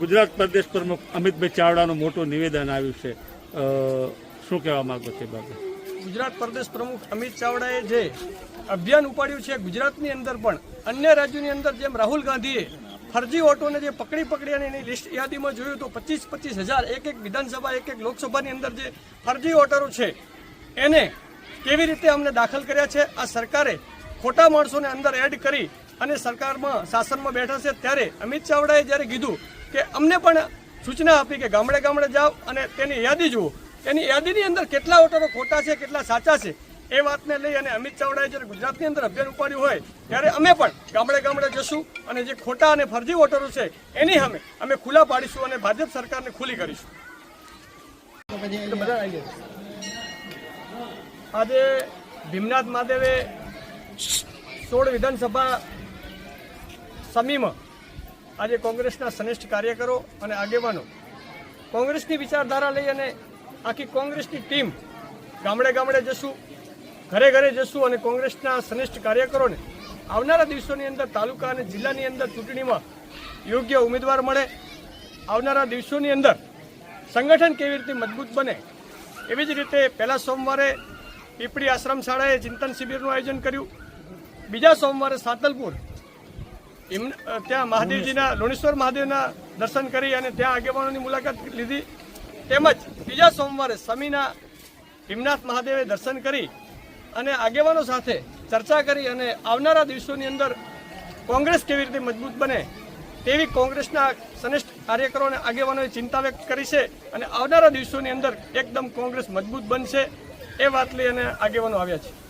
ગુજરાત પ્રદેશ પ્રમુખ અમિતભાઈ ચાવડાનું મોટું નિવેદન આવ્યું છે. શું કહેવા માંગો છો બાબત? ગુજરાત પ્રદેશ પ્રમુખ અમિત ચાવડાએ જે અભિયાન ઉપાડ્યું છે ગુજરાતની અંદર પણ, અન્ય રાજ્યોની અંદર જેમ રાહુલ ગાંધીએ ફરજી ઓટોને જે પકડી પકડી અને એની લિસ્ટ યાદીમાં જોયું તો પચીસ પચીસ હજાર, એક એક વિધાનસભા, એક એક લોકસભાની અંદર જે ફરજી વોટરો છે, એને કેવી રીતે અમને દાખલ કર્યા છે? આ સરકારે ખોટા માણસોને અંદર એડ કરી અને સરકારમાં શાસનમાં બેઠા છે ત્યારે અમિત ચાવડાએ જ્યારે કીધું કે અમને પણ સૂચના આપી કે ગામડે ગામડે જાઓ અને તેની યાદી જુઓ એની યાદીની અંદર કેટલા વોટરો ખોટા છે, કેટલા સાચા છે, એ વાતને લઈ અને અમિત ચાવડાએ જ્યારે ગુજરાતની અંદર અભિયાન ઉપાડ્યું હોય, ત્યારે અમે પણ ગામડે ગામડે જશું અને જે ખોટા અને ફરજી વોટરો છે, એની સામે અમે ખુલ્લા પાડીશું અને ભાજપ સરકારને ખુલ્લી કરીશું. આજે ભીમનાથ મહાદેવે સોળ વિધાનસભા સમીમાં, આજે કોંગ્રેસના શ્રેષ્ઠ કાર્યકરો અને આગેવાનો. કોંગ્રેસની વિચારધારા લઈ અને આખી કોંગ્રેસની ટીમ ગામડે ગામડે જશું, ઘરે ઘરે જશું અને કોંગ્રેસના શ્રેષ્ઠ કાર્યકરોને આવનારા દિવસોની અંદર તાલુકા અને જિલ્લાની અંદર ચૂંટણીમાં યોગ્ય ઉમેદવાર મળે. આવનારા દિવસોની અંદર સંગઠન કેવી રીતે મજબૂત બને એવી જ રીતે પહેલા સોમવારે પીપળી આશ્રમ શાળાએ ચિંતન શિબિરનું આયોજન કર્યું. બીજા સોમવારે સાતલપુર ત્યાં મહાદેવજીના, લોણેશ્વર મહાદેવના દર્શન કરી અને ત્યાં આગેવાનોની મુલાકાત લીધી. તેમજ બીજા સોમવારે સમીના ભીમનાથ મહાદેવે દર્શન કરી અને આગેવાનો સાથે ચર્ચા કરી અને આવનારા દિવસોની અંદર કોંગ્રેસ કેવી રીતે મજબૂત બને તેવી કોંગ્રેસના શ્રેષ્ઠ કાર્યકરો અને આગેવાનોએ ચિંતા વ્યક્ત કરી છે અને આવનારા દિવસોની અંદર એકદમ કોંગ્રેસ મજબૂત બનશે એ વાત લઈ અને આગેવાનો આવ્યા છે.